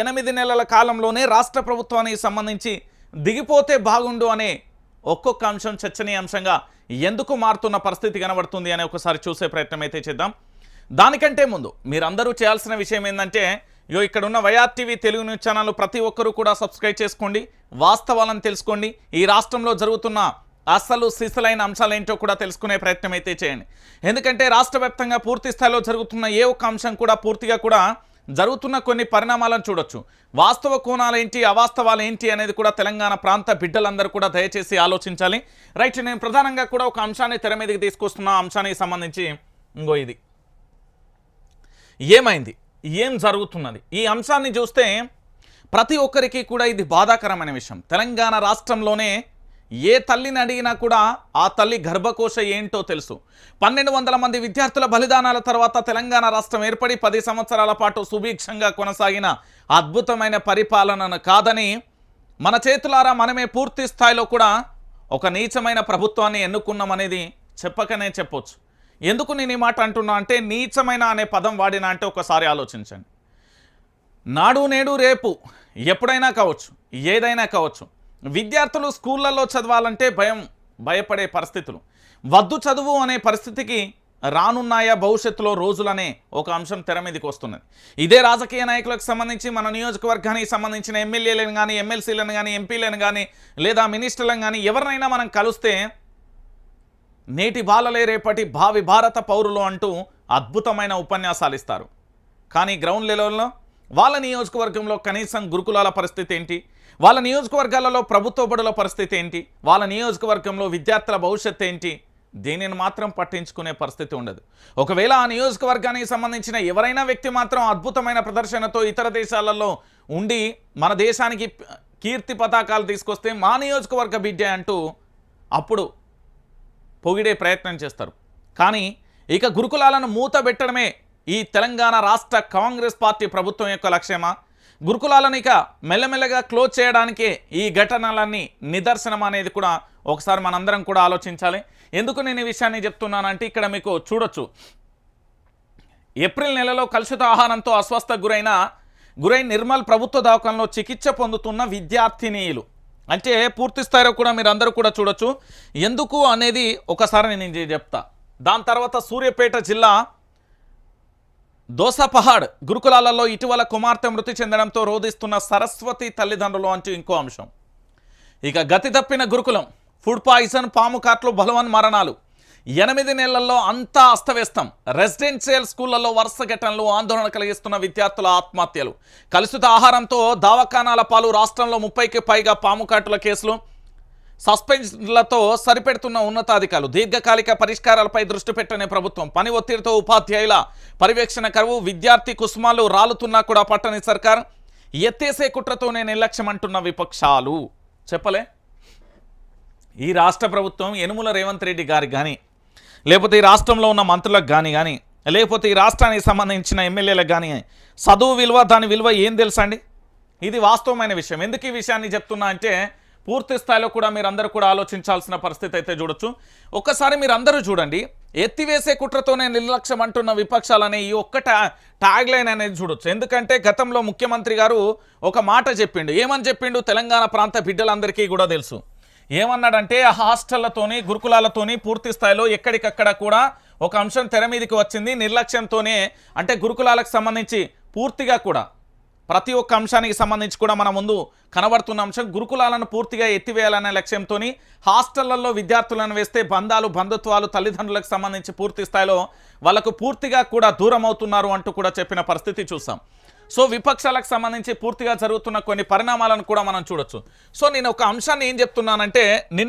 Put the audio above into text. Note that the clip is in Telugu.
ఎనిమిది నెలల కాలంలోనే రాష్ట్ర ప్రభుత్వానికి సంబంధించి దిగిపోతే బాగుండు అనే ఒక్కొక్క అంశం చర్చనీయాంశంగా ఎందుకు మారుతున్న పరిస్థితి కనబడుతుంది అనే ఒకసారి చూసే ప్రయత్నం అయితే చేద్దాం. దానికంటే ముందు మీరందరూ చేయాల్సిన విషయం ఏంటంటే యో ఇక్కడ ఉన్న YR TV Telugu news channel ప్రతి ఒక్కరూ కూడా సబ్స్క్రైబ్ చేసుకోండి వాస్తవాలను తెలుసుకోండి ఈ రాష్ట్రంలో జరుగుతున్న అసలు సిసలైన అంశాలు ఏంటో కూడా తెలుసుకునే ప్రయత్నం అయితే చేయండి. ఎందుకంటే రాష్ట్ర వ్యాప్తంగా పూర్తి స్థాయిలో జరుగుతున్న ఏ ఒక్క అంశం కూడా పూర్తిగా కూడా జరుగుతున్న కొన్ని పరిణామాలను చూడొచ్చు. వాస్తవ కోణాలు ఏంటి? అవాస్తవాలు ఏంటి అనేది కూడా తెలంగాణ ప్రాంత బిడ్డలందరూ కూడా దయచేసి ఆలోచించాలి. రైట్ నేను ప్రధానంగా కూడా ఒక అంశాన్ని తెర మీదకి తీసుకొస్తున్న. అంశానికి సంబంధించి ఇంకో ఇది. ఏమైంది? ఏం జరుగుతున్నది? ఈ అంశాన్ని చూస్తే ప్రతి ఒక్కరికి కూడా ఇది బాధాకరమైన విషయం. తెలంగాణ రాష్ట్రంలోనే ఏ తల్లిని అడిగినా కూడా ఆ తల్లి గర్భకోశ ఏంటో తెలుసు. పన్నెండు వందల మంది విద్యార్థుల బలిదానాల తర్వాత తెలంగాణ రాష్ట్రం ఏర్పడి పది సంవత్సరాల పాటు సుభిక్షంగా కొనసాగిన అద్భుతమైన పరిపాలనను కాదని మన చేతులారా మనమే పూర్తి స్థాయిలో కూడా ఒక నీచమైన ప్రభుత్వాన్ని ఎన్నుకున్నామనేది చెప్పకనే చెప్పొచ్చు. ఎందుకు నేను ఈ మాట అంటున్నా అంటే నీచమైన అనే పదం వాడినా అంటే ఒకసారి ఆలోచించండి. నాడు నేడు రేపు ఎప్పుడైనా కావచ్చు ఏదైనా కావచ్చు విద్యార్థులు స్కూళ్ళల్లో చదవాలంటే భయం భయపడే పరిస్థితులు. వద్దు చదువు అనే పరిస్థితికి రానున్నాయా భవిష్యత్తులో రోజులనే ఒక అంశం తెర మీదకి వస్తున్నది. ఇదే రాజకీయ నాయకులకు సంబంధించి మన నియోజకవర్గానికి సంబంధించిన ఎమ్మెల్యేలను కానీ ఎమ్మెల్సీలను కానీ ఎంపీలను కానీ లేదా మినిస్టర్లను కానీ ఎవరినైనా మనం కలిస్తే నేటి బాలలే రేపటి భావి భారత పౌరులు అంటూ అద్భుతమైన ఉపన్యాసాలు ఇస్తారు. కానీ గ్రౌండ్ లెవెల్లో వాళ్ళ నియోజకవర్గంలో కనీసం గురుకులాల పరిస్థితి ఏంటి? వాళ్ళ నియోజకవర్గాలలో ప్రభుత్వ బడుల పరిస్థితి ఏంటి? వాళ్ళ నియోజకవర్గంలో విద్యార్థుల భవిష్యత్తు ఏంటి? దీనిని మాత్రం పట్టించుకునే పరిస్థితి ఉండదు. ఒకవేళ ఆ నియోజకవర్గానికి సంబంధించిన ఎవరైనా వ్యక్తి మాత్రం అద్భుతమైన ప్రదర్శనతో ఇతర దేశాలలో ఉండి మన దేశానికి కీర్తి పతాకాలు తీసుకొస్తే మా నియోజకవర్గ బిడ్డ అంటూ అప్పుడు పొగిడే ప్రయత్నం చేస్తారు. కానీ ఇక గురుకులాలను మూత పెట్టడమే ఈ తెలంగాణ రాష్ట్ర కాంగ్రెస్ పార్టీ ప్రభుత్వం యొక్క లక్ష్యమా? గురుకులాలను ఇక మెల్లమెల్లగా క్లోజ్ చేయడానికే ఈ ఘటనలన్నీ నిదర్శనం అనేది కూడా ఒకసారి మనందరం కూడా ఆలోచించాలి. ఎందుకు నేను ఈ విషయాన్ని చెప్తున్నానంటే ఇక్కడ మీకు చూడొచ్చు. ఏప్రిల్ నెలలో కలుషిత ఆహారంతో అస్వస్థ గురైన గురై నిర్మల్ ప్రభుత్వ దవాఖానలో చికిత్స పొందుతున్న విద్యార్థినీయులు అంటే పూర్తి స్థాయిలో కూడా మీరు అందరూ కూడా చూడొచ్చు. ఎందుకు అనేది ఒకసారి నేను చెప్తా. దాని తర్వాత సూర్యాపేట జిల్లా దోసపహాడ్ గురుకులాలలో ఇటీవల కుమార్తె మృతి చెందడంతో రోధిస్తున్న సరస్వతి తల్లిదండ్రులు అంటూ ఇంకో అంశం. ఇక గతి తప్పిన గురుకులం ఫుడ్ పాయిజన్ పాము కాట్లు బలవన్ మరణాలు. ఎనిమిది నెలల్లో అంతా అస్తవ్యస్తం. రెసిడెన్షియల్ స్కూళ్ళలో వరుస ఘటనలు ఆందోళన కలిగిస్తున్న విద్యార్థుల ఆత్మహత్యలు. కలుషిత ఆహారంతో దవాఖానాల పాలు రాష్ట్రంలో ముప్పైకి పైగా పాము కాటుల కేసులు. సస్పెన్షన్లతో సరిపెడుతున్న ఉన్నతాధికారులు దీర్ఘకాలిక పరిష్కారాలపై దృష్టి పెట్టని ప్రభుత్వం పని ఒత్తిడితో ఉపాధ్యాయుల పర్యవేక్షణ కరువు విద్యార్థి కుసుమాలు రాలుతున్నా కూడా పట్టని సర్కార్ ఎత్తేసే కుట్రతోనే నిర్లక్ష్యం అంటున్న విపక్షాలు. చెప్పలే? ఈ రాష్ట్ర ప్రభుత్వం యనుముల రేవంత్ రెడ్డి గారికి కానీ లేకపోతే ఈ రాష్ట్రంలో ఉన్న మంత్రులకు కానీ కానీ లేకపోతే ఈ రాష్ట్రానికి సంబంధించిన ఎమ్మెల్యేలకు కానీ చదువు విలువ దాని విలువ ఏం తెలుసండి? ఇది వాస్తవమైన విషయం. ఎందుకు ఈ విషయాన్ని చెప్తున్నా అంటే పూర్తి స్థాయిలో కూడా మీరందరూ కూడా ఆలోచించాల్సిన పరిస్థితి అయితే చూడొచ్చు. ఒక్కసారి మీరందరూ చూడండి. ఎత్తివేసే కుట్రతోనే నిర్లక్ష్యం అంటున్న విపక్షాలనే ఈ ఒక్క ట్యాగ్ లైన్ అనేది చూడొచ్చు. ఎందుకంటే గతంలో ముఖ్యమంత్రి గారు ఒక మాట చెప్పిండు. ఏమని చెప్పిండు? తెలంగాణ ప్రాంత బిడ్డలందరికీ కూడా తెలుసు. ఏమన్నాడంటే హాస్టళ్ళతోని గురుకులాలతోని పూర్తి స్థాయిలో ఎక్కడికక్కడ కూడా ఒక అంశం తెర మీదకి వచ్చింది. నిర్లక్ష్యంతోనే అంటే గురుకులాలకు సంబంధించి పూర్తిగా కూడా ప్రతి ఒక్క అంశానికి సంబంధించి కూడా మన ముందు కనబడుతున్న అంశం గురుకులాలను పూర్తిగా ఎత్తివేయాలనే లక్ష్యంతో హాస్టళ్ళలో విద్యార్థులను వేస్తే బంధాలు బంధుత్వాలు తల్లిదండ్రులకు సంబంధించి పూర్తి స్థాయిలో వాళ్ళకు పూర్తిగా కూడా దూరం అవుతున్నారు అంటూ కూడా చెప్పిన పరిస్థితి చూసాం. సో విపక్షాలకు సంబంధించి పూర్తిగా జరుగుతున్న కొన్ని పరిణామాలను కూడా మనం చూడొచ్చు. సో నేను ఒక అంశాన్ని ఏం చెప్తున్నానంటే నిన్న